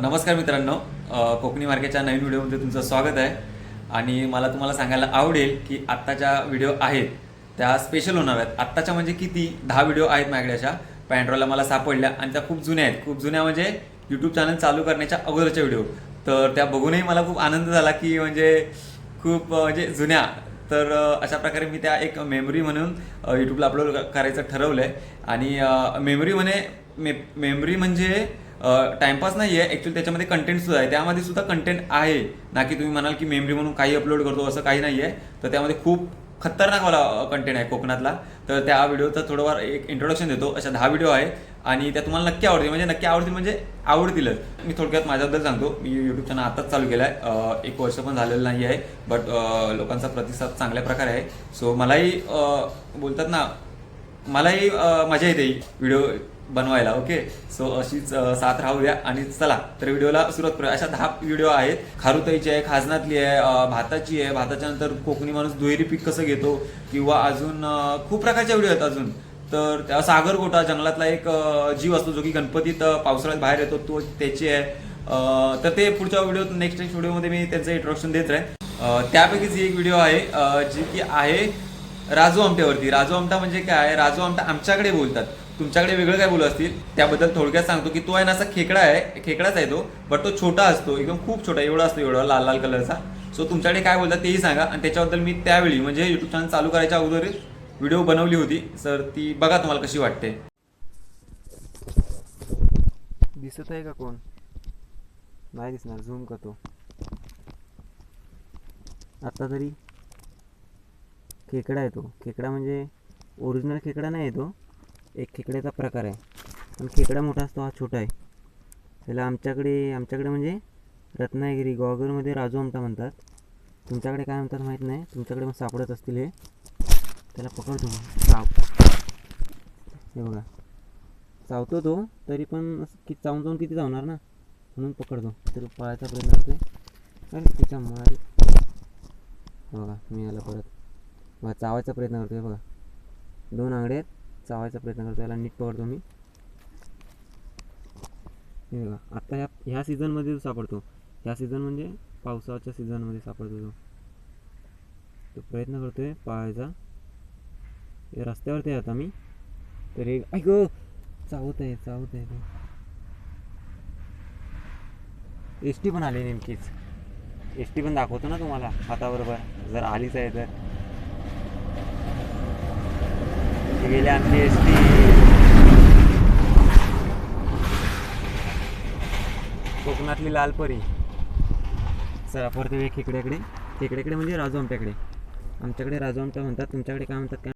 नमस्कार मित्रांनो. कोकणी मार्केटच्या नवीन व्हिडिओमध्ये तुमचं स्वागत आहे. आणि मला तुम्हाला सांगायला आवडेल की आत्ताच्या व्हिडिओ आहेत त्या स्पेशल होणार आहेत. आत्ताच्या म्हणजे किती? दहा व्हिडिओ आहेत माझ्याकडे अशा पॅन्ड्रॉला मला सापडल्या आणि त्या खूप जुन्या आहेत. खूप जुन्या म्हणजे यूट्यूब चॅनल चालू करण्याच्या अगोदरच्या व्हिडिओ. तर त्या बघूनही मला खूप आनंद झाला की म्हणजे खूप म्हणजे जुन्या. तर अशा प्रकारे मी त्या एक मेमरी म्हणून यूट्यूबला अपलोड करायचं ठरवलं आहे आणि मेमरी म्हणे मे मेमरी म्हणजे टाइमपास नाही आहे ॲक्च्युली त्याच्यामध्ये कंटेंट सुद्धा आहे. त्यामध्ये सुद्धा कंटेंट आहे. ना की तुम्ही म्हणाल की मेमरी म्हणून काही अपलोड करतो असं काही नाही आहे तर त्यामध्ये खूप खतरनाक वाला कंटेंट आहे कोकणातला. तर त्या व्हिडिओचा थोडंफार एक इंट्रोडक्शन देतो. अशा दहा व्हिडिओ आहे आणि त्या तुम्हाला नक्की आवडतील. म्हणजे नक्की आवडतील म्हणजे आवडतीलच. मी थोडक्यात माझ्याबद्दल सांगतो. मी यूट्यूब चॅनल आताच चालू केला आहे एक वर्ष पण झालेलं नाही आहे. बट लोकांचा प्रतिसाद चांगल्या प्रकारे आहे. सो मलाही बोलतात ना मलाही मजा येते व्हिडिओ बनवायला ओके? सो अशीच साथ राहू आणि चला तर व्हिडिओला सुरुवात करूया. अशा दहा व्हिडिओ आहेत. खारुताईची आहे खाजनातली आहे भाताची आहे. भाताच्या नंतर कोकणी माणूस दुहेरी पीक कसं घेतो किंवा अजून खूप प्रकारच्या व्हिडिओ आहेत अजून. तर त्या सागरगोटा जंगलातला एक जीव असतो जो की गणपतीत पावसाळ्यात बाहेर येतो तो त्याची आहे. तर ते पुढच्या व्हिडिओ नेक्स्ट नेक्स्ट व्हिडिओमध्ये मी त्यांचं इंट्रोडक्शन देत राहीन. त्यापैकीच एक व्हिडिओ आहे जी की आहे राजू आमट्यावरती राजू आमटा म्हणजे काय? राजू आमटा आमच्याकडे बोलतात. तुमच्याकडे वेगळं काय बोलू असतील? त्याबद्दल थोडक्यात सांगतो की तो आहे ना असा खेकडा आहे खेकडाच आहे तो बट तो छोटा असतो एकदम खूप छोटा एवढा असतो एवढा लाल लाल कलरचा सो तुमच्याकडे काय बोलतात तेही सांगा आणि त्याच्याबद्दल मी त्यावेळी म्हणजे युट्यूब चॅनल चालू करायच्या अगोदर व्हिडिओ बनवली होती. सर ती बघा तुम्हाला कशी वाटते. दिसत आहे का कोण? नाही दिसणार झूम करतो. आता तरी खेकडा आहे तो. खेकडा म्हणजे ओरिजिनल खेकडा नाही आहे तो. एक खेकड्याचा प्रकार आहे. पण खेकडा मोठा असतो हा छोटा आहे. त्याला आमच्याकडे आमच्याकडे म्हणजे रत्नागिरी गॉगरमध्ये राजू आमटा म्हणतात. तुमच्याकडे काय म्हणतात माहीत नाही. तुमच्याकडे मग सापडत असतील हे. त्याला पकडतो चाव हे बघा. चावतो तो तरी पण असं की चावून जाऊन किती चावणार ना? म्हणून पकडतो. तर पळायचा प्रयत्न करतोय. अरे तिच्या मार. बघा मी याला परत. बघा चावायचा प्रयत्न करतो आहे बघा. दोन आंगडे आहेत. चावायचा प्रयत्न करतो याला नीट पकडतो मी. हे बघा आता ह्या ह्या सीझनमध्ये तो सापडतो ह्या सीझन म्हणजे पावसाच्या सीझनमध्ये सापडतो तो. तो प्रयत्न करतोय आहे पाळायचा रस्त्यावरती आहे आता मी. तर एक ऐक चावत आहे चावत आहे ते. एस टी पण आली नेमकीच. एस टी पण दाखवतो ना तुम्हाला हाताबरोबर. जर आलीच आहे तर ती गेली आमची एस टी कोकणातली लालपरी चला परत येऊया खेकड्याकडे. खेकड्याकडे म्हणजे राजू आमट्याकडे आमच्याकडे राजू आमटा म्हणतात तुमच्याकडे काय म्हणतात काय